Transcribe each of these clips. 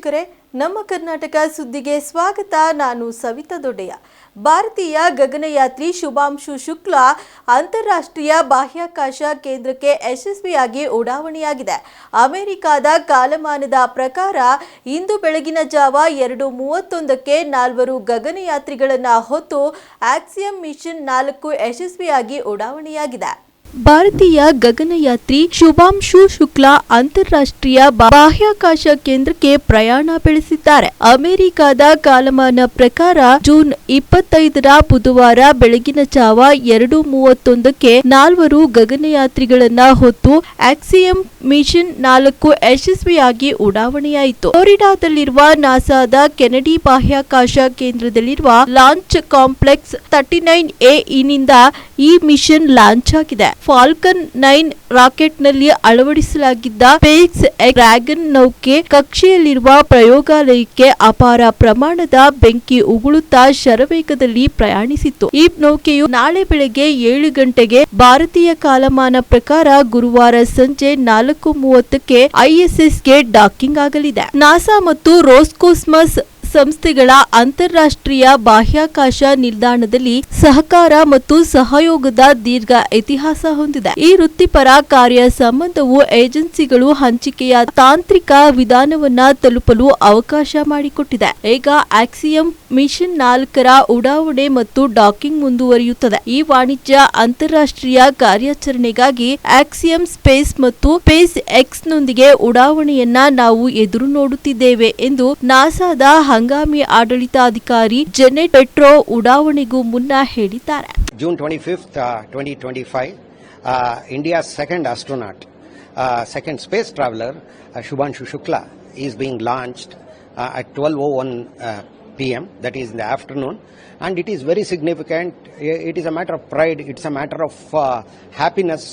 ವೀಕ್ಷಕರೇ, ನಮ್ಮ ಕರ್ನಾಟಕ ಸುದ್ದಿಗೆ ಸ್ವಾಗತ. ನಾನು ಸವಿತಾ ದೊಡ್ಡೆಯ ಭಾರತೀಯ ಗಗನಯಾತ್ರಿ ಶುಭಾಂಶು ಶುಕ್ಲಾ ಅಂತಾರಾಷ್ಟ್ರೀಯ ಬಾಹ್ಯಾಕಾಶ ಕೇಂದ್ರಕ್ಕೆ ಯಶಸ್ವಿಯಾಗಿ ಉಡಾವಣೆಯಾಗಿದೆ. ಅಮೆರಿಕಾದ ಕಾಲಮಾನದ ಪ್ರಕಾರ, ಇಂದು ಬೆಳಗಿನ ಜಾವ ಎರಡು ಮೂವತ್ತೊಂದಕ್ಕೆ ನಾಲ್ವರು ಗಗನಯಾತ್ರಿಗಳನ್ನು ಹೊತ್ತು ಆಕ್ಸಿಯಂ ಮಿಷನ್ ನಾಲ್ಕು ಯಶಸ್ವಿಯಾಗಿ ಉಡಾವಣೆಯಾಗಿದೆ. ಭಾರತೀಯ ಗಗನಯಾತ್ರಿ ಶುಭಾಂಶು ಶುಕ್ಲಾ ಅಂತಾರಾಷ್ಟ್ರೀಯ ಬಾಹ್ಯಾಕಾಶ ಕೇಂದ್ರಕ್ಕೆ ಪ್ರಯಾಣ ಬೆಳೆಸಿದ್ದಾರೆ. ಅಮೆರಿಕದ ಕಾಲಮಾನ ಪ್ರಕಾರ ಜೂನ್ ಇಪ್ಪತ್ತೈದರ ಬುಧವಾರ ಬೆಳಗಿನ ಜಾವ ಎರಡು ಮೂವತ್ತೊಂದಕ್ಕೆ ನಾಲ್ವರು ಗಗನಯಾತ್ರಿಗಳನ್ನ ಹೊತ್ತು ಆಕ್ಸಿಯಂ ಮಿಷನ್ ನಾಲ್ಕು ಯಶಸ್ವಿಯಾಗಿ ಉಡಾವಣೆಯಾಯಿತು. ಫ್ಲೋರಿಡಾದಲ್ಲಿರುವ ನಾಸಾದ ಕೆನಡಿ ಬಾಹ್ಯಾಕಾಶ ಕೇಂದ್ರದಲ್ಲಿರುವ launch complex thirty nine A ಇನಿಂದ ಈ ಮಿಷನ್ ಲಾಂಚ್ ಆಗಿದೆ ಫಾಲ್ಕನ್ ನೈನ್ ರಾಕೆಟ್ನಲ್ಲಿ ಅಳವಡಿಸಲಾಗಿದ್ದ ಸ್ಪೇಸ್ ಡ್ರ್ಯಾಗನ್ ನೌಕೆ ಕಕ್ಷೆಯಲ್ಲಿರುವ ಪ್ರಯೋಗಾಲಯಕ್ಕೆ ಅಪಾರ ಪ್ರಮಾಣದ ಬೆಂಕಿ ಉಗುಳುತ್ತಾ ಶರವೇಗದಲ್ಲಿ ಪ್ರಯಾಣಿಸಿತ್ತು. ಈ ನೌಕೆಯು ನಾಳೆ ಬೆಳಗ್ಗೆ ಏಳು ಗಂಟೆಗೆ ಭಾರತೀಯ ಕಾಲಮಾನ ಪ್ರಕಾರ ಗುರುವಾರ ಸಂಜೆ ನಾಲ್ಕು ಮೂವತ್ತಕ್ಕೆ ಐಎಸ್ಎಸ್ಗೆ ಡಾಕಿಂಗ್ ಆಗಲಿದೆ. ನಾಸಾ ಮತ್ತು ರೋಸ್ಕೋಸ್ಮಸ್ ಸಂಸ್ಥೆಗಳ ಅಂತಾರಾಷ್ಟ್ರೀಯ ಬಾಹ್ಯಾಕಾಶ ನಿಲ್ದಾಣದಲ್ಲಿ ಸಹಕಾರ ಮತ್ತು ಸಹಯೋಗದ ದೀರ್ಘ ಇತಿಹಾಸ ಹೊಂದಿದೆ. ಈ ವೃತ್ತಿಪರ ಕಾರ್ಯ ಸಂಬಂಧವು ಏಜೆನ್ಸಿಗಳು ಹಂಚಿಕೆಯ ತಾಂತ್ರಿಕ ವಿಧಾನವನ್ನ ತಲುಪಲು ಅವಕಾಶ ಮಾಡಿಕೊಟ್ಟಿದೆ. ಈಗ ಆಕ್ಸಿಯಂ ಮಿಷನ್ ನಾಲ್ಕರ ಉಡಾವಣೆ ಮತ್ತು ಡಾಕಿಂಗ್ ಮುಂದುವರಿಯುತ್ತದೆ. ಈ ವಾಣಿಜ್ಯ ಅಂತಾರಾಷ್ಟ್ರೀಯ ಕಾರ್ಯಾಚರಣೆಗಾಗಿ ಆಕ್ಸಿಯಂ ಸ್ಪೇಸ್ ಮತ್ತು ಸ್ಪೇಸ್ ಎಕ್ಸ್ ನೊಂದಿಗೆ ಉಡಾವಣೆಯನ್ನ ನಾವು ಎದುರು ನೋಡುತ್ತಿದ್ದೇವೆ ಎಂದು ನಾಸಾದ ಹಂಗಾಮಿ ಆಡಳಿತಾಧಿಕಾರಿ ಜೆನೆ ಪೆಟ್ರೋ ಉಡಾವಣೆಗೂ ಮುನ್ನ ಹೇಳಿದ್ದಾರೆ. June twenty fifth twenty twenty five India second astronaut second space traveller Shubhanshu Shukla is being launched at twelve o one PM that is in the afternoon and it is very significant it is a matter of pride it's a matter of happiness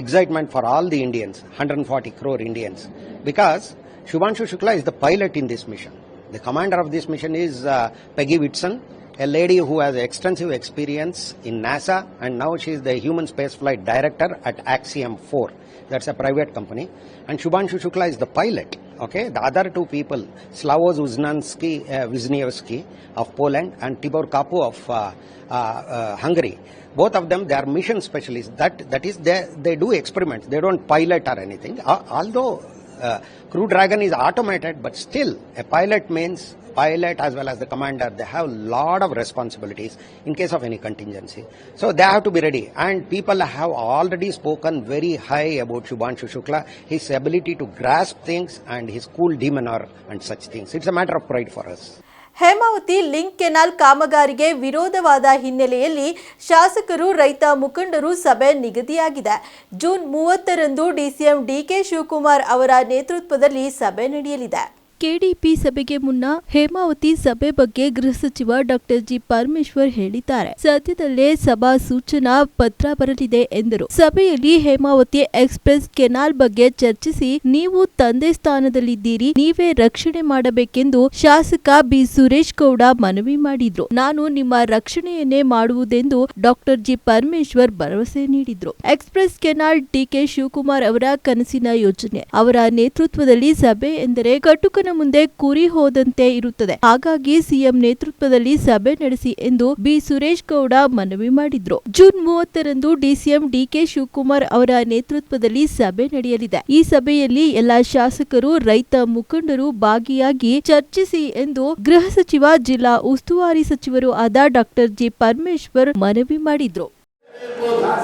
excitement for all the Indians hundred and forty crore Indians because Shubhanshu Shukla is the pilot in this mission The commander of this mission is uh, Peggy Whitson, a lady who has extensive experience in NASA and now she is the human spaceflight director at Axiom 4. That's a private company. And Shubhanshu Shukla is the pilot. Okay, the other two people, Slavoj Uznansky, uh, Wisniewski of Poland and Tibor Kapu of uh, uh, uh, Hungary. Both of them, they are mission specialists. That that is, they they do experiments. They don't pilot or anything. Al- Although uh, Crew Dragon is automated, but still a pilot means pilot as well as the commander. They have a lot of responsibilities in case of any contingency. So they have to be ready. And people have already spoken very high about Shubhanshu Shukla, his ability to grasp things and his cool demeanor and such things. It's a matter of pride for us. Hemavathi link canal ಕಾಮಗಾರಿಗೆ ವಿರೋಧವಾದ ಹಿನ್ನೆಲೆಯಲ್ಲಿ ಶಾಸಕರು, ರೈತ, ಮುಖಂಡರು ಸಭೆ ನಿಗದಿಯಾಗಿದೆ. June ಮೂವತ್ತರಂದು DCM DK Shivakumar ಅವರ ನೇತೃತ್ವದಲ್ಲಿ ಸಭೆ ನಡೆಯಲಿದೆ. ಕೆಡಿಪಿ ಸಭೆಗೆ ಮುನ್ನ ಹೇಮಾವತಿ ಸಭೆ ಬಗ್ಗೆ ಗೃಹ ಸಚಿವ ಡಾಕ್ಟರ್ ಜಿ ಪರಮೇಶ್ವರ್ ಹೇಳಿದ್ದಾರೆ. ಸದ್ಯದಲ್ಲೇ ಸಭಾ ಸೂಚನಾ ಪತ್ರ ಬರಲಿದೆ ಎಂದರು. ಸಭೆಯಲ್ಲಿ ಹೇಮಾವತಿ ಎಕ್ಸ್ಪ್ರೆಸ್ ಕೆನಾಲ್ ಬಗ್ಗೆ ಚರ್ಚಿಸಿ, ನೀವು ತಂದೆ ಸ್ಥಾನದಲ್ಲಿದ್ದೀರಿ, ನೀವೇ ರಕ್ಷಣೆ ಮಾಡಬೇಕೆಂದು ಶಾಸಕ ಬಿ ಸುರೇಶ್ ಗೌಡ ಮನವಿ ಮಾಡಿದ್ರು. ನಾನು ನಿಮ್ಮ ರಕ್ಷಣೆಯನ್ನೇ ಮಾಡುವುದೆಂದು ಡಾಕ್ಟರ್ ಜಿ ಪರಮೇಶ್ವರ್ ಭರವಸೆ ನೀಡಿದ್ರು. ಎಕ್ಸ್ಪ್ರೆಸ್ ಕೆನಾಲ್ ಡಿಕೆ ಶಿವಕುಮಾರ್ ಅವರ ಕನಸಿನ ಯೋಜನೆ. ಅವರ ನೇತೃತ್ವದಲ್ಲಿ ಸಭೆ ಎಂದರೆ ಕಟುಕನ ಮುಂದೆ ಕುರಿ ಹೋದಂತೆ ಇರುತ್ತದೆ. ಹಾಗಾಗಿ ಸಿಎಂ ನೇತೃತ್ವದಲ್ಲಿ ಸಭೆ ನಡೆಸಿ ಎಂದು ಬಿ. ಸುರೇಶ್ ಗೌಡ ಮನವಿ ಮಾಡಿದ್ರು. ಜೂನ್ ಮೂವತ್ತರಂದು ಡಿಸಿಎಂ ಡಿಕೆ ಶಿವಕುಮಾರ್ ಅವರ ನೇತೃತ್ವದಲ್ಲಿ ಸಭೆ ನಡೆಯಲಿದೆ. ಈ ಸಭೆಯಲ್ಲಿ ಎಲ್ಲಾ ಶಾಸಕರು ರೈತ ಮುಖಂಡರು ಭಾಗಿಯಾಗಿ ಚರ್ಚಿಸಿ ಎಂದು ಗೃಹ ಸಚಿವ ಜಿಲ್ಲಾ ಉಸ್ತುವಾರಿ ಸಚಿವರು ಆದ ಡಾಕ್ಟರ್ ಜಿ. ಪರಮೇಶ್ವರ್ ಮನವಿ ಮಾಡಿದ್ರು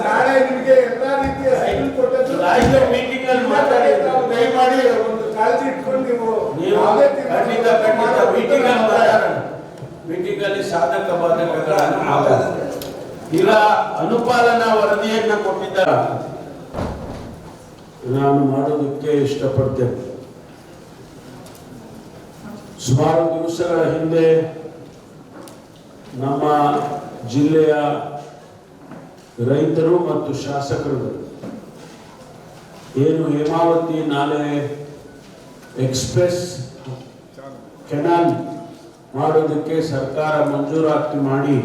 ನಾಳೆ ನಿಮಗೆ ಎಲ್ಲಾ ರೀತಿಯ ಸೈಕಲ್ ಕೊಟ್ಟದ್ದು ರಾಜ್ಯ ಮೀಟಿಂಗ್ ಅಲ್ಲಿ ಮಾತಾಡಿ ನಾವು ದಯಮಾಡಿ ಒಂದು ಕಾಳಜಿ ಇಟ್ಕೊಂಡು ನೀವು ನೀವು ಯಾವುದೇ ತೀರ್ಮಾನ ಖಂಡಿತ ಖಂಡಿತ ಮೀಟಿಂಗ್ ಅಲ್ಲಿ ಮೀಟಿಂಗ್ ಅಲ್ಲಿ ಸಾಧಕ ಬಾಧಕಗಳನ್ನು ಆಗೋದು. ಇಲ್ಲ ಅನುಪಾಲನಾ ವರದಿಯನ್ನ ಕೊಟ್ಟಿದ್ದ ನಾನು ಮಾಡೋದಕ್ಕೆ ಇಷ್ಟಪಡ್ತೇನೆ ಸುಮಾರು ದಿವಸಗಳ ಹಿಂದೆ ನಮ್ಮ ಜಿಲ್ಲೆಯ ರೈತರು ಮತ್ತು ಶಾಸಕರು ಏನು ಹೇಮಾವತಿ ನಾಲೆ ಎಕ್ಸ್ಪ್ರೆಸ್ ಕೆನಾಲ್ ಮಾಡೋದಕ್ಕೆ ಸರ್ಕಾರ ಮಂಜೂರಾತಿ ಮಾಡಿ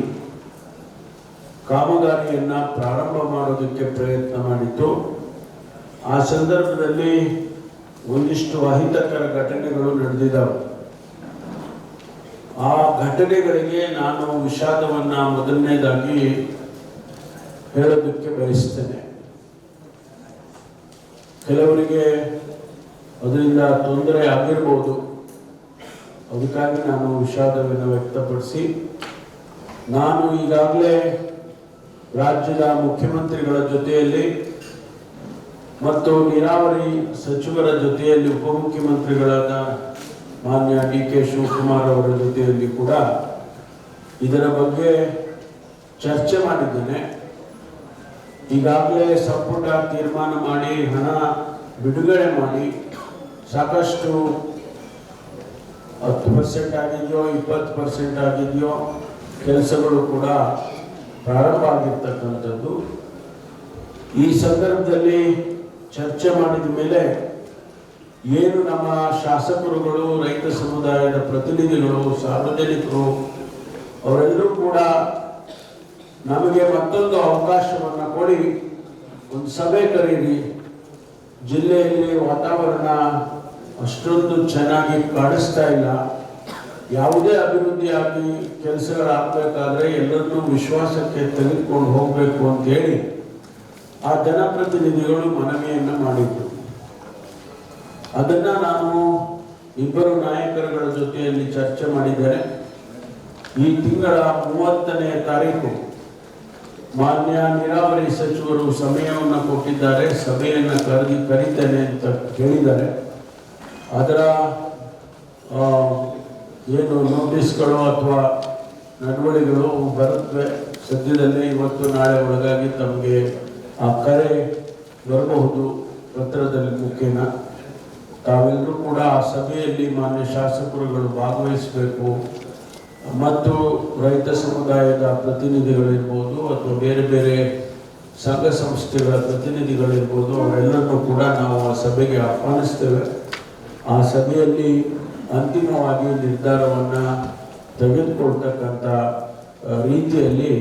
ಕಾಮಗಾರಿಯನ್ನು ಪ್ರಾರಂಭ ಮಾಡೋದಕ್ಕೆ ಪ್ರಯತ್ನ ಮಾಡಿತ್ತು ಆ ಸಂದರ್ಭದಲ್ಲಿ ಒಂದಿಷ್ಟು ಅಹಿತಕರ ಘಟನೆಗಳು ನಡೆದಿದ್ದಾವೆ. ಆ ಘಟನೆಗಳಿಗೆ ನಾನು ವಿಷಾದವನ್ನು ಮೊದಲನೇದಾಗಿ ಹೇಳೋದಕ್ಕೆ ಬಯಸ್ತೇನೆ. ಕೆಲವರಿಗೆ ಅದರಿಂದ ತೊಂದರೆ ಆಗಿರ್ಬೋದು. ಅದಕ್ಕಾಗಿ ನಾನು ವಿಷಾದವನ್ನು ವ್ಯಕ್ತಪಡಿಸಿ, ನಾನು ಈಗಾಗಲೇ ರಾಜ್ಯದ ಮುಖ್ಯಮಂತ್ರಿಗಳ ಜೊತೆಯಲ್ಲಿ ಮತ್ತು ನೀರಾವರಿ ಸಚಿವರ ಜೊತೆಯಲ್ಲಿ ಉಪಮುಖ್ಯಮಂತ್ರಿಗಳಾದ ಮಾನ್ಯ ಡಿ ಕೆ ಶಿವಕುಮಾರ್ ಅವರ ಜೊತೆಯಲ್ಲಿ ಕೂಡ ಇದರ ಬಗ್ಗೆ ಚರ್ಚೆ ಮಾಡಿದ್ದೇನೆ. ಈಗಾಗಲೇ ಸಂಪುಟ ತೀರ್ಮಾನ ಮಾಡಿ, ಹಣ ಬಿಡುಗಡೆ ಮಾಡಿ ಸಾಕಷ್ಟು ಹತ್ತು ಪರ್ಸೆಂಟ್ ಆಗಿದೆಯೋ, ಇಪ್ಪತ್ತು ಪರ್ಸೆಂಟ್ ಆಗಿದೆಯೋ, ಕೆಲಸಗಳು ಕೂಡ ಪ್ರಾರಂಭ ಆಗಿರ್ತಕ್ಕಂಥದ್ದು ಈ ಸಂದರ್ಭದಲ್ಲಿ ಚರ್ಚೆ ಮಾಡಿದ ಮೇಲೆ ಏನು ನಮ್ಮ ಶಾಸಕರುಗಳು, ರೈತ ಸಮುದಾಯದ ಪ್ರತಿನಿಧಿಗಳು, ಸಾರ್ವಜನಿಕರು, ಅವರೆಲ್ಲರೂ ಕೂಡ ನಮಗೆ ಮತ್ತೊಂದು ಅವಕಾಶವನ್ನು ಕೊಡಿ, ಒಂದು ಸಭೆ ಕರೀರಿ. ಜಿಲ್ಲೆಯಲ್ಲಿ ವಾತಾವರಣ ಅಷ್ಟೊಂದು ಚೆನ್ನಾಗಿ ಕಾಣಿಸ್ತಾ ಇಲ್ಲ. ಯಾವುದೇ ಅಭಿವೃದ್ಧಿಯಾಗಿ ಕೆಲಸಗಳಾಗಬೇಕಾದ್ರೆ ಎಲ್ಲರನ್ನೂ ವಿಶ್ವಾಸಕ್ಕೆ ತೆಗೆದುಕೊಂಡು ಹೋಗಬೇಕು ಅಂತ ಹೇಳಿ ಆ ಜನಪ್ರತಿನಿಧಿಗಳು ಮನವಿಯನ್ನು ಮಾಡಿದ್ರು. ಅದನ್ನ ನಾನು ಇಬ್ಬರು ನಾಯಕರುಗಳ ಜೊತೆಯಲ್ಲಿ ಚರ್ಚೆ ಮಾಡಿದ್ದೇನೆ ಈ ತಿಂಗಳ ಮೂವತ್ತನೇ ತಾರೀಕು ಮಾನ್ಯ ನೀರಾವರಿ ಸಚಿವರು ಸಮಯವನ್ನು ಕೊಟ್ಟಿದ್ದಾರೆ, ಸಭೆಯನ್ನು ಕರೆದಿ, ಕರೀತೇನೆ ಅಂತ ಹೇಳಿದ್ದಾರೆ. ಅದರ ಏನು ನೋಟಿಸ್ಗಳು ಅಥವಾ ನಡವಳಿಗಳು ಬರುತ್ತವೆ ಸದ್ಯದಲ್ಲಿ ಇವತ್ತು ನಾಳೆ ಒಳಗಾಗಿ ತಮಗೆ ಆ ಕರೆ ಬರಬಹುದು. ಪತ್ರದಲ್ಲಿ ಮುಖೇನ. ತಾವೆಲ್ಲರೂ ಕೂಡ ಆ ಸಭೆಯಲ್ಲಿ ಮಾನ್ಯ ಶಾಸಕರುಗಳು ಭಾಗವಹಿಸಬೇಕು. ಮತ್ತು ರೈತ ಸಮುದಾಯದ ಪ್ರತಿನಿಧಿಗಳಿರ್ಬೋದು ಅಥವಾ ಬೇರೆ ಬೇರೆ ಸಂಘ ಸಂಸ್ಥೆಗಳ ಪ್ರತಿನಿಧಿಗಳಿರ್ಬೋದು, ಅವರೆಲ್ಲರನ್ನೂ ಕೂಡ ನಾವು ಆ ಸಭೆಗೆ ಆಹ್ವಾನಿಸ್ತೇವೆ. ಆ ಸಭೆಯಲ್ಲಿ ಅಂತಿಮವಾಗಿ ನಿರ್ಧಾರವನ್ನು ತೆಗೆದುಕೊಳ್ತಕ್ಕಂಥ ರೀತಿಯಲ್ಲಿ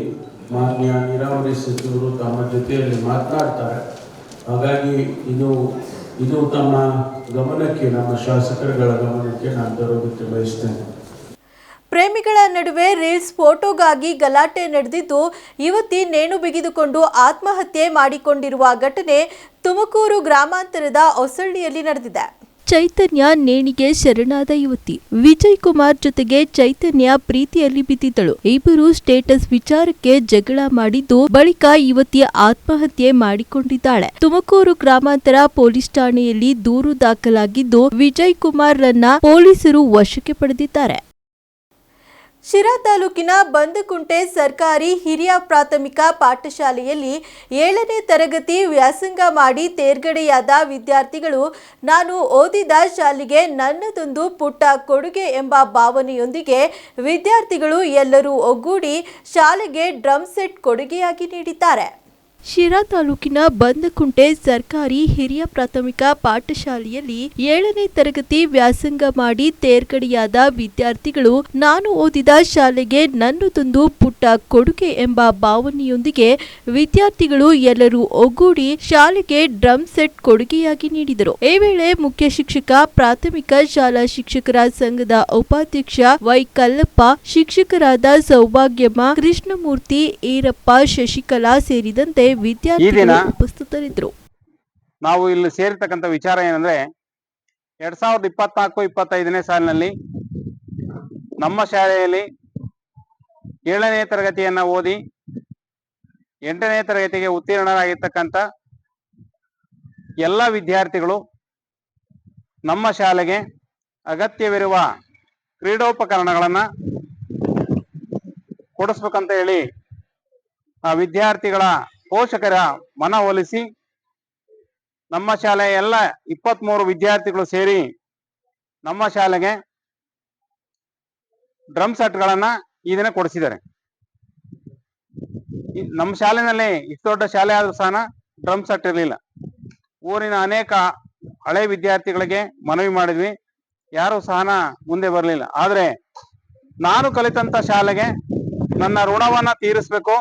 ಮಾನ್ಯ ನೀರಾವರಿ ಸಚಿವರು ತಮ್ಮ ಜೊತೆಯಲ್ಲಿ ಮಾತನಾಡ್ತಾರೆ. ಹಾಗಾಗಿ ಇದು ಇದು ತಮ್ಮ ಗಮನಕ್ಕೆ, ನಮ್ಮ ಶಾಸಕರುಗಳ ಗಮನಕ್ಕೆ ನಾನು ತರೋದಕ್ಕೆ ಬಯಸ್ತೇನೆ. ಪ್ರೇಮಿಗಳ ನಡುವೆ ರೀಲ್ಸ್, ಫೋಟೋಗಾಗಿ ಗಲಾಟೆ ನಡೆದಿದ್ದು, ಯುವತಿ ನೇಣು ಬಿಗಿದುಕೊಂಡು ಆತ್ಮಹತ್ಯೆ ಮಾಡಿಕೊಂಡಿರುವ ಘಟನೆ ತುಮಕೂರು ಗ್ರಾಮಾಂತರದ ಹೊಸಳ್ಳಿಯಲ್ಲಿ ನಡೆದಿದೆ. ಚೈತನ್ಯ ನೇಣಿಗೆ ಶರಣಾದ ಯುವತಿ. ವಿಜಯ್ ಕುಮಾರ್ ಜೊತೆಗೆ ಚೈತನ್ಯ ಪ್ರೀತಿಯಲ್ಲಿ ಬಿದ್ದಿದ್ದಳು. ಇಬ್ಬರು ಸ್ಟೇಟಸ್ ವಿಚಾರಕ್ಕೆ ಜಗಳ ಮಾಡಿದ್ದು ಬಳಿಕ ಯುವತಿಯ ಆತ್ಮಹತ್ಯೆ ಮಾಡಿಕೊಂಡಿದ್ದಾಳೆ. ತುಮಕೂರು ಗ್ರಾಮಾಂತರ ಪೊಲೀಸ್ ಠಾಣೆಯಲ್ಲಿ ದೂರು ದಾಖಲಾಗಿದ್ದು ವಿಜಯ್ ಕುಮಾರ್ ರನ್ನ ಪೊಲೀಸರು ವಶಕ್ಕೆ ಪಡೆದಿದ್ದಾರೆ. ಶಿರಾ ತಾಲೂಕಿನ ಬಂದಕುಂಟೆ ಸರ್ಕಾರಿ ಹಿರಿಯ ಪ್ರಾಥಮಿಕ ಪಾಠಶಾಲೆಯಲ್ಲಿ ಏಳನೇ ತರಗತಿ ವ್ಯಾಸಂಗ ಮಾಡಿ ತೇರ್ಗಡೆಯಾದ ವಿದ್ಯಾರ್ಥಿಗಳು, ನಾನು ಓದಿದ ಶಾಲೆಗೆ ನನ್ನದೊಂದು ಪುಟ್ಟ ಕೊಡುಗೆ ಎಂಬ ಭಾವನೆಯೊಂದಿಗೆ ವಿದ್ಯಾರ್ಥಿಗಳು ಎಲ್ಲರೂ ಒಗ್ಗೂಡಿ ಶಾಲೆಗೆ ಡ್ರಮ್ ಸೆಟ್ ಕೊಡುಗೆಯಾಗಿ ನೀಡಿದ್ದಾರೆ. ಶಿರಾ ತಾಲೂಕಿನ ಬಂದಕುಂಟೆ ಸರ್ಕಾರಿ ಹಿರಿಯ ಪ್ರಾಥಮಿಕ ಪಾಠಶಾಲೆಯಲ್ಲಿ ಏಳನೇ ತರಗತಿ ವ್ಯಾಸಂಗ ಮಾಡಿ ತೇರ್ಗಡೆಯಾದ ವಿದ್ಯಾರ್ಥಿಗಳು, ನಾನು ಓದಿದ ಶಾಲೆಗೆ ನನ್ನದೊಂದು ಪುಟ್ಟ ಕೊಡುಗೆ ಎಂಬ ಭಾವನೆಯೊಂದಿಗೆ ವಿದ್ಯಾರ್ಥಿಗಳು ಎಲ್ಲರೂ ಒಗ್ಗೂಡಿ ಶಾಲೆಗೆ ಡ್ರಮ್ ಸೆಟ್ ಕೊಡುಗೆಯಾಗಿ ನೀಡಿದರು. ಈ ವೇಳೆ ಮುಖ್ಯ ಶಿಕ್ಷಕ, ಪ್ರಾಥಮಿಕ ಶಾಲಾ ಶಿಕ್ಷಕರ ಸಂಘದ ಉಪಾಧ್ಯಕ್ಷ ವೈ ಕಲ್ಲಪ್ಪ ಶಿಕ್ಷಕರಾದ ಸೌಭಾಗ್ಯಮ್ಮ, ಕೃಷ್ಣಮೂರ್ತಿ, ಈರಪ್ಪ, ಶಶಿಕಲಾ ಸೇರಿದಂತೆ ವಿದ್ಯಾರ್ಥಿಗಳು ಉಪಸ್ಥಿತರಿದ್ದರು. ನಾವು ಇಲ್ಲಿ ಸೇರಿರ್ತಕ್ಕಂಥ ವಿಚಾರ ಏನಂದ್ರೆ ಎರಡ್ ಸಾವಿರದ ಇಪ್ಪತ್ನಾಲ್ಕು ಇಪ್ಪತ್ತೈದನೇ ಸಾಲಿನಲ್ಲಿ ನಮ್ಮ ಶಾಲೆಯಲ್ಲಿ ಏಳನೇ ತರಗತಿಯನ್ನ ಓದಿ ಎಂಟನೇ ತರಗತಿಗೆ ಉತ್ತೀರ್ಣರಾಗಿರ್ತಕ್ಕಂಥ ಎಲ್ಲ ವಿದ್ಯಾರ್ಥಿಗಳು ನಮ್ಮ ಶಾಲೆಗೆ ಅಗತ್ಯವಿರುವ ಕ್ರೀಡೋಪಕರಣಗಳನ್ನ ಕೊಡಿಸ್ಬೇಕಂತ ಹೇಳಿ ಆ ವಿದ್ಯಾರ್ಥಿಗಳ ಪೋಷಕರ ಮನವೊಲಿಸಿ ನಮ್ಮ ಶಾಲೆಯ ಎಲ್ಲ ಇಪ್ಪತ್ಮೂರು ವಿದ್ಯಾರ್ಥಿಗಳು ಸೇರಿ ನಮ್ಮ ಶಾಲೆಗೆ ಡ್ರಮ್ ಸೆಟ್ಗಳನ್ನ ಈ ದಿನ ಕೊಡಿಸಿದ್ದಾರೆ. ನಮ್ಮ ಶಾಲೆನಲ್ಲಿ ಇಷ್ಟು ದೊಡ್ಡ ಶಾಲೆ ಆದ್ರೂ ಸಹ ಡ್ರಮ್ ಸೆಟ್ ಇರಲಿಲ್ಲ. ಊರಿನ ಅನೇಕ ಹಳೆ ವಿದ್ಯಾರ್ಥಿಗಳಿಗೆ ಮನವಿ ಮಾಡಿದ್ವಿ. ಯಾರು ಸಹ ಮುಂದೆ ಬರಲಿಲ್ಲ. ಆದ್ರೆ ನಾನು ಕಲಿತಂತ ಶಾಲೆಗೆ ನನ್ನ ಋಣವನ್ನ ತೀರಿಸ್ಬೇಕು.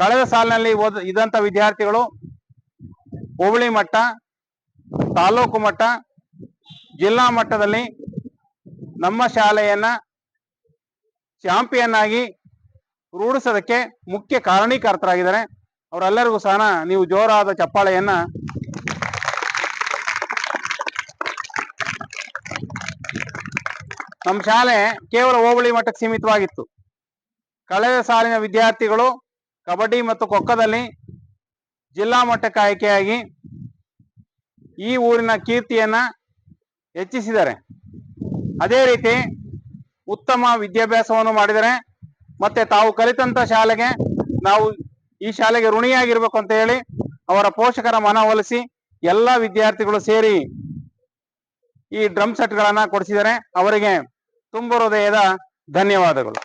ಕಳೆದ ಸಾಲಿನಲ್ಲಿ ಓದ, ಇದ್ದಂತ ವಿದ್ಯಾರ್ಥಿಗಳು ಹೋಬಳಿ ಮಟ್ಟ, ತಾಲೂಕು ಮಟ್ಟ, ಜಿಲ್ಲಾ ಮಟ್ಟದಲ್ಲಿ ನಮ್ಮ ಶಾಲೆಯನ್ನ ಚಾಂಪಿಯನ್ ಆಗಿ ರೂಢಿಸೋದಕ್ಕೆ ಮುಖ್ಯ ಕಾರಣೀಕರ್ತರಾಗಿದ್ದಾರೆ. ಅವರೆಲ್ಲರಿಗೂ ಸಹ ನೀವು ಜೋರಾದ ಚಪ್ಪಾಳೆಯನ್ನ ನಮ್ಮ ಶಾಲೆ ಕೇವಲ ಹೋಬಳಿ ಮಟ್ಟಕ್ಕೆ ಸೀಮಿತವಾಗಿತ್ತು. ಕಳೆದ ಸಾಲಿನ ವಿದ್ಯಾರ್ಥಿಗಳು ಕಬಡ್ಡಿ ಮತ್ತು ಕೊಕ್ಕದಲ್ಲಿ ಜಿಲ್ಲಾ ಮಟ್ಟಕ್ಕೆ ಆಯ್ಕೆಯಾಗಿ ಈ ಊರಿನ ಕೀರ್ತಿಯನ್ನ ಹೆಚ್ಚಿಸಿದ್ದಾರೆ. ಅದೇ ರೀತಿ ಉತ್ತಮ ವಿದ್ಯಾಭ್ಯಾಸವನ್ನು ಮಾಡಿದರೆ ಮತ್ತೆ ತಾವು ಕಲಿತಂತ ಶಾಲೆಗೆ ನಾವು ಈ ಶಾಲೆಗೆ ಋಣಿಯಾಗಿರ್ಬೇಕು ಅಂತ ಹೇಳಿ ಅವರ ಪೋಷಕರ ಮನವೊಲಿಸಿ ಎಲ್ಲ ವಿದ್ಯಾರ್ಥಿಗಳು ಸೇರಿ ಈ ಡ್ರಮ್ ಸೆಟ್ ಕೊಡಿಸಿದರೆ ಅವರಿಗೆ ತುಂಬ ಹೃದಯದ ಧನ್ಯವಾದಗಳು.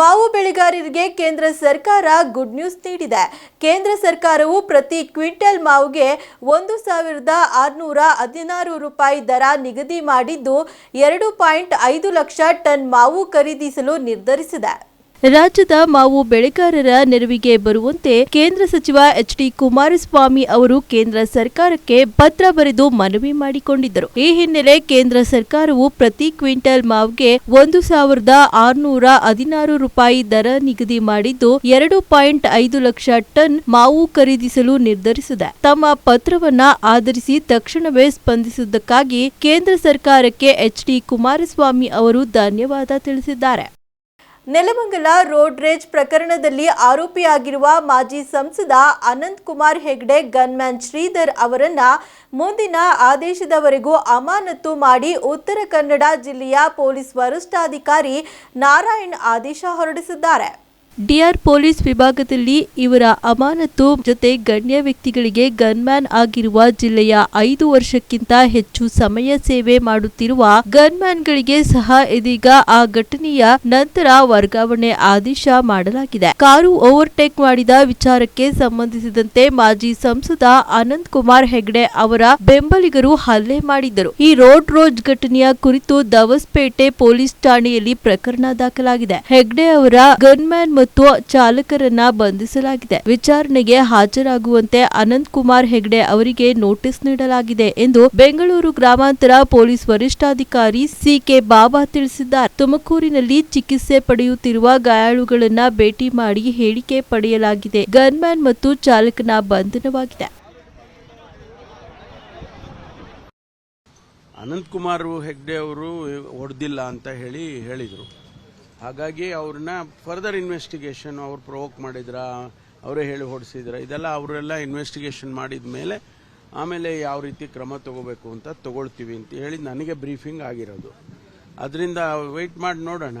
ಮಾವು ಬೆಳೆಗಾರರಿಗೆ ಕೇಂದ್ರ ಸರ್ಕಾರ ಗುಡ್ ನ್ಯೂಸ್ ನೀಡಿದೆ. ಕೇಂದ್ರ ಸರ್ಕಾರವು ಪ್ರತಿ ಕ್ವಿಂಟಲ್ ಮಾವುಗೆ ಒಂದು ಸಾವಿರದ ಆರುನೂರ ಹದಿನಾರು ರೂಪಾಯಿ ದರ ನಿಗದಿ ಮಾಡಿದ್ದು ಎರಡು ಪಾಯಿಂಟ್ ಐದು ಲಕ್ಷ ಟನ್ ಮಾವು ಖರೀದಿಸಲು ನಿರ್ಧರಿಸಿದೆ. ರಾಜ್ಯದ ಮಾವು ಬೆಳೆಗಾರರ ನೆರವಿಗೆ ಬರುವಂತೆ ಕೇಂದ್ರ ಸಚಿವ ಎಚ್ ಡಿ ಕುಮಾರಸ್ವಾಮಿ ಅವರು ಕೇಂದ್ರ ಸರ್ಕಾರಕ್ಕೆ ಪತ್ರ ಬರೆದು ಮನವಿ ಮಾಡಿಕೊಂಡಿದ್ದರು. ಈ ಹಿನ್ನೆಲೆ ಕೇಂದ್ರ ಸರ್ಕಾರವು ಪ್ರತಿ ಕ್ವಿಂಟಲ್ ಮಾವ್ಗೆ ಒಂದು ಸಾವಿರದ ಆರುನೂರ ಹದಿನಾರು ರೂಪಾಯಿ ದರ ನಿಗದಿ ಮಾಡಿದ್ದು, ಎರಡು ಪಾಯಿಂಟ್ ಐದು ಲಕ್ಷ ಟನ್ ಮಾವು ಖರೀದಿಸಲು ನಿರ್ಧರಿಸಿದೆ. ತಮ್ಮ ಪತ್ರವನ್ನ ಆಧರಿಸಿ ತಕ್ಷಣವೇ ಸ್ಪಂದಿಸಿದ್ದಕ್ಕಾಗಿ ಕೇಂದ್ರ ಸರ್ಕಾರಕ್ಕೆ ಎಚ್ ಡಿ ಕುಮಾರಸ್ವಾಮಿ ಅವರು ಧನ್ಯವಾದ ತಿಳಿಸಿದ್ದಾರೆ. ನೆಲಮಂಗಲ ರೋಡ್ ರೇಜ್ ಪ್ರಕರಣದಲ್ಲಿ ಆರೋಪಿಯಾಗಿರುವ ಮಾಜಿ ಸಂಸದ ಅನಂತ್ ಕುಮಾರ್ ಹೆಗ್ಡೆ, ಗನ್ಮ್ಯಾನ್ ಶ್ರೀಧರ್ ಅವರನ್ನ ಮುಂದಿನ ಆದೇಶದವರೆಗೂ ಅಮಾನತು ಮಾಡಿ ಉತ್ತರ ಕನ್ನಡ ಜಿಲ್ಲೆಯ ಪೊಲೀಸ್ ವರಿಷ್ಠಾಧಿಕಾರಿ ನಾರಾಯಣ್ ಆದೇಶ ಹೊರಡಿಸಿದ್ದಾರೆ. ಡಿಆರ್ ಪೊಲೀಸ್ ವಿಭಾಗದಲ್ಲಿ ಇವರ ಅಮಾನತು ಜೊತೆ ಗಣ್ಯ ವ್ಯಕ್ತಿಗಳಿಗೆ ಗನ್ಮ್ಯಾನ್ ಆಗಿರುವ ಜಿಲ್ಲೆಯ ಐದು ವರ್ಷಕ್ಕಿಂತ ಹೆಚ್ಚು ಸಮಯ ಸೇವೆ ಮಾಡುತ್ತಿರುವ ಗನ್ಮ್ಯಾನ್ಗಳಿಗೆ ಸಹ ಇದೀಗ ಆ ಘಟನೆಯ ನಂತರ ವರ್ಗಾವಣೆ ಆದೇಶ ಮಾಡಲಾಗಿದೆ. ಕಾರು ಓವರ್ಟೇಕ್ ಮಾಡಿದ ವಿಚಾರಕ್ಕೆ ಸಂಬಂಧಿಸಿದಂತೆ ಮಾಜಿ ಸಂಸದ ಅನಂತ್ ಕುಮಾರ್ ಹೆಗ್ಡೆ ಅವರ ಬೆಂಬಲಿಗರು ಹಲ್ಲೆ ಮಾಡಿದ್ದರು. ಈ ರೋಡ್ ರೋಜ್ ಘಟನೆಯ ಕುರಿತು ದವಸ್ಪೇಟೆ ಪೊಲೀಸ್ ಠಾಣೆಯಲ್ಲಿ ಪ್ರಕರಣ ದಾಖಲಾಗಿದೆ. ಹೆಗ್ಡೆ ಅವರ ಗನ್ಮ್ಯಾನ್ ಮತ್ತು ಚಾಲಕರನ್ನ ಬಂಧಿಸಲಾಗಿದೆ. ವಿಚಾರಣೆಗೆ ಹಾಜರಾಗುವಂತೆ ಅನಂತ್ ಕುಮಾರ್ ಹೆಗ್ಡೆ ಅವರಿಗೆ ನೋಟಿಸ್ ನೀಡಲಾಗಿದೆ ಎಂದು ಬೆಂಗಳೂರು ಗ್ರಾಮಾಂತರ ಪೊಲೀಸ್ ವರಿಷ್ಠಾಧಿಕಾರಿ ಸಿಕೆ ಬಾಬಾ ತಿಳಿಸಿದ್ದಾರೆ. ತುಮಕೂರಿನಲ್ಲಿ ಚಿಕಿತ್ಸೆ ಪಡೆಯುತ್ತಿರುವ ಗಾಯಾಳುಗಳನ್ನ ಭೇಟಿ ಮಾಡಿ ಹೇಳಿಕೆ ಪಡೆಯಲಾಗಿದೆ. ಗನ್ಮ್ಯಾನ್ ಮತ್ತು ಚಾಲಕನ ಬಂಧನವಾಗಿದೆ. ಅನಂತ್ ಕುಮಾರ್ ಹೆಗ್ಡೆ ಅವರು ಹೊಡೆದಿಲ್ಲ ಅಂತ ಹೇಳಿ ಹೇಳಿದರು. ಹಾಗಾಗಿ ಅವ್ರನ್ನ ಫರ್ದರ್ ಇನ್ವೆಸ್ಟಿಗೇಷನ್ ಅವ್ರು ಪ್ರೊವೋಕ್ ಮಾಡಿದ್ರ ಅವರೇ ಹೇಳಿ ಹೊಡಿಸಿದ್ರ ಇದೆಲ್ಲ ಅವರೆಲ್ಲ ಇನ್ವೆಸ್ಟಿಗೇಷನ್ ಮಾಡಿದ ಮೇಲೆ ಆಮೇಲೆ ಯಾವ ರೀತಿ ಕ್ರಮ ತಗೋಬೇಕು ಅಂತ ತಗೊಳ್ತೀವಿ ಅಂತ ಹೇಳಿ ನನಗೆ ಬ್ರೀಫಿಂಗ್ ಆಗಿರೋದು. ಅದರಿಂದ ವೆಯ್ಟ್ ಮಾಡಿ ನೋಡೋಣ.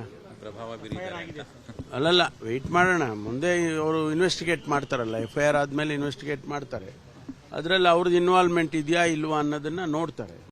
ಅಲ್ಲಲ್ಲ ವೆಯ್ಟ್ ಮಾಡೋಣ. ಮುಂದೆ ಅವರು ಇನ್ವೆಸ್ಟಿಗೇಟ್ ಮಾಡ್ತಾರಲ್ಲ ಎಫ್ ಐ ಆರ್ ಆದಮೇಲೆ ಇನ್ವೆಸ್ಟಿಗೇಟ್ ಮಾಡ್ತಾರೆ. ಅದರಲ್ಲಿ ಅವ್ರದ್ದು ಇನ್ವಾಲ್ವ್ಮೆಂಟ್ ಇದೆಯಾ ಇಲ್ವಾ ಅನ್ನೋದನ್ನ ನೋಡ್ತಾರೆ.